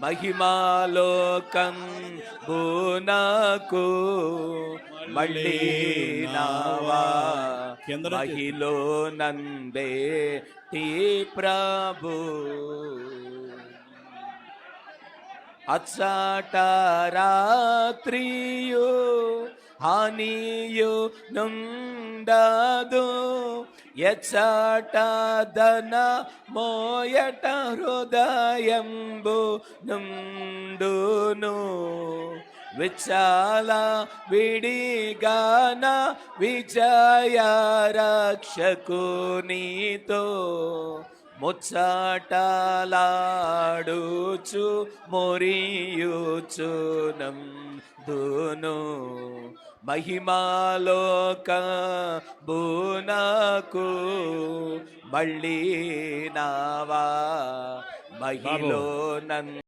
మహిమాలోకం బూనకు మళ్ళీ నావా. మహిలో నందే టీ ప్రభు. అచ్చట రాత్రియు హానియు నుండదు. యచాటాదన మోయట హృదయంబు నుండును. విచాల విడిగాన విజయ రక్షకునితో ముచ్చటలాడుచు మొరియుచునం దును మహిమాలోక బూనకు మళ్ళీ నావా. మహిలో నంద